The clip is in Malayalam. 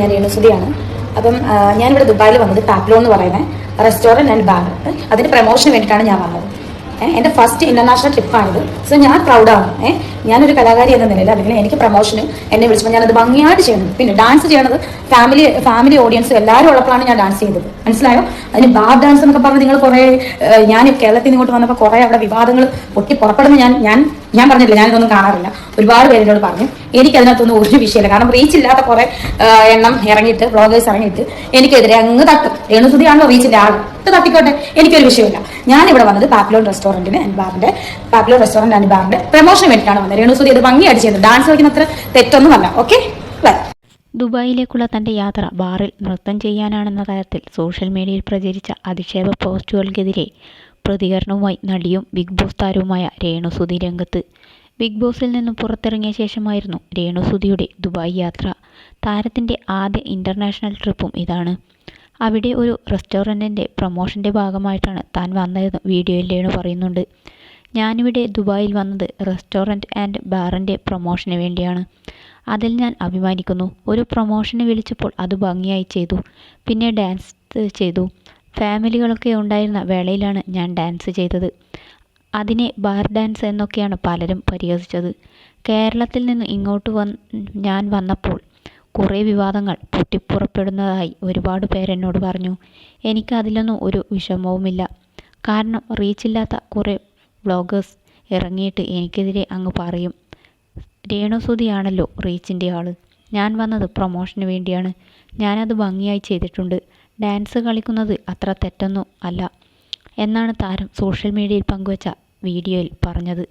ഞാൻ രേണുസുതിയാണ്. അപ്പം ഞാനിവിടെ ദുബായിൽ വന്നത് പാപ്ലോ എന്ന് പറയുന്ന റെസ്റ്റോറന്റ് ആൻഡ് ബാർ അതിന് പ്രൊമോഷന് വേണ്ടിയിട്ടാണ് ഞാൻ വന്നത്. എന്റെ ഫസ്റ്റ് ഇന്റർനാഷണൽ ട്രിപ്പാണിത് സോ ഞാൻ പ്രൗഡാണ് ഏഹ് ഞാനൊരു കലാകാരി എന്ന നിലയിൽ അല്ലെങ്കിൽ എനിക്ക് പ്രൊമോഷന് എന്നെ വിളിച്ചപ്പോൾ ഞാനത് ഭംഗിയായിട്ട് ചെയ്യണം പിന്നെ ഡാൻസ് ചെയ്യണത് ഫാമിലി ഫാമിലി ഓഡിയൻസ് എല്ലാവരും ഉള്ളപ്പോഴാണ് ഞാൻ ഡാൻസ് ചെയ്തത്. മനസ്സിലായോ? അതിന് ബാർ ഡാൻസ് എന്നൊക്കെ പറഞ്ഞ് നിങ്ങൾ കുറേ ഞാൻ കേരളത്തിൽ ഇങ്ങോട്ട് വന്നപ്പോൾ കുറേ അവിടെ വിവാദങ്ങൾ പൊട്ടി പുറപ്പെടുന്ന ഞാൻ ഞാൻ ഞാൻ പറഞ്ഞില്ല ഞാനിതൊന്നും കാണാറില്ല. ഒരുപാട് പേര് എന്നോട് പറഞ്ഞു എനിക്ക് അതിനകത്തൊന്നും ഒരു വിഷയമില്ല. കാരണം റീച്ച് ഇല്ലാത്ത കുറെ എണ്ണം ഇറങ്ങിയിട്ട് ബ്ലോഗേഴ്സ് ഇറങ്ങിയിട്ട് എനിക്കെതിരെ അങ്ങ് തട്ടും. രേണുസുതിയാണല്ലോ റീച്ചിന്റെ ആൾ തട്ടിക്കോട്ടെ. എനിക്കൊരു വിഷയമില്ല. ഞാൻ ഇവിടെ വന്നത് പാപ്പിലോൺ റെസ്റ്റോറന്റിന് ആൻഡ് ബാറിന്റെ പാപ്ലോൺ റെസ്റ്റോറന്റ് ആൻഡ് ബാറിന്റെ പ്രൊമോഷന് വേണ്ടിയിട്ടാണ് വന്നത്. രേണുസുതി ഇത് ഭംഗിയായിട്ട് ചെയ്യുന്നത് ഡാൻസ് കളിക്കുന്ന അത്ര തെറ്റൊന്നുമല്ല ഓക്കെ ദുബായിലേക്കുള്ള തന്റെ യാത്ര ബാറിൽ നൃത്തം ചെയ്യാനാണെന്ന തരത്തിൽ സോഷ്യൽ മീഡിയയിൽ പ്രചരിച്ച അധിക്ഷേപ പോസ്റ്റുകൾക്കെതിരെ പ്രതികരണവുമായി നടിയും ബിഗ് ബോസ് താരവുമായ രേണുസുതി രംഗത്ത്. ബിഗ് ബോസിൽ നിന്നും പുറത്തിറങ്ങിയ ശേഷമായിരുന്നു രേണുസുതിയുടെ ദുബായ് യാത്ര. താരത്തിന്റെ ആദ്യ ഇന്റർനാഷണൽ ട്രിപ്പും ഇതാണ്. അവിടെ ഒരു റെസ്റ്റോറന്റിന്റെ പ്രൊമോഷന്റെ ഭാഗമായിട്ടാണ് താൻ വന്നതെന്ന് വീഡിയോയിൽ രേണു പറയുന്നുണ്ട്. ഞാനിവിടെ ദുബായിൽ വന്നത് റെസ്റ്റോറന്റ് ആൻഡ് ബാറിന്റെ പ്രൊമോഷന് വേണ്ടിയാണ്. അതിൽ ഞാൻ അഭിമാനിക്കുന്നു. ഒരു പ്രൊമോഷന് വിളിച്ചപ്പോൾ അത് ഭംഗിയായി ചെയ്തു. പിന്നെ ഡാൻസ് ചെയ്തു. ഫാമിലികളൊക്കെ ഉണ്ടായിരുന്ന വേളയിലാണ് ഞാൻ ഡാൻസ് ചെയ്തത്. അതിനെ ബാർ ഡാൻസ് എന്നൊക്കെയാണ് പലരും പരിഹസിച്ചത്. കേരളത്തിൽ നിന്ന് ഇങ്ങോട്ട് വന്ന് ഞാൻ വന്നപ്പോൾ കുറേ വിവാദങ്ങൾ പൊട്ടിപ്പുറപ്പെടുന്നതായി ഒരുപാട് പേരെന്നോട് പറഞ്ഞു. എനിക്ക് അതിലൊന്നും ഒരു വിഷമവുമില്ല. കാരണം റീച്ചില്ലാത്ത കുറേ വ്ളോഗേഴ്സ് ഇറങ്ങിയിട്ട് എനിക്കെതിരെ അങ്ങ് പറയും. രേണുസുതിയാണല്ലോ റീച്ചിന്റെ ആൾ. ഞാൻ വന്നത് പ്രൊമോഷന് വേണ്ടിയാണ്. ഞാനത് ഭംഗിയായി ചെയ്തിട്ടുണ്ട്. ഡാൻസ് കളിക്കുന്നത് അത്ര തെറ്റൊന്നും അല്ല. എന്നാണ് താരം സോഷ്യൽ മീഡിയയിൽ പങ്കുവച്ച വീഡിയോയിൽ പറഞ്ഞത്.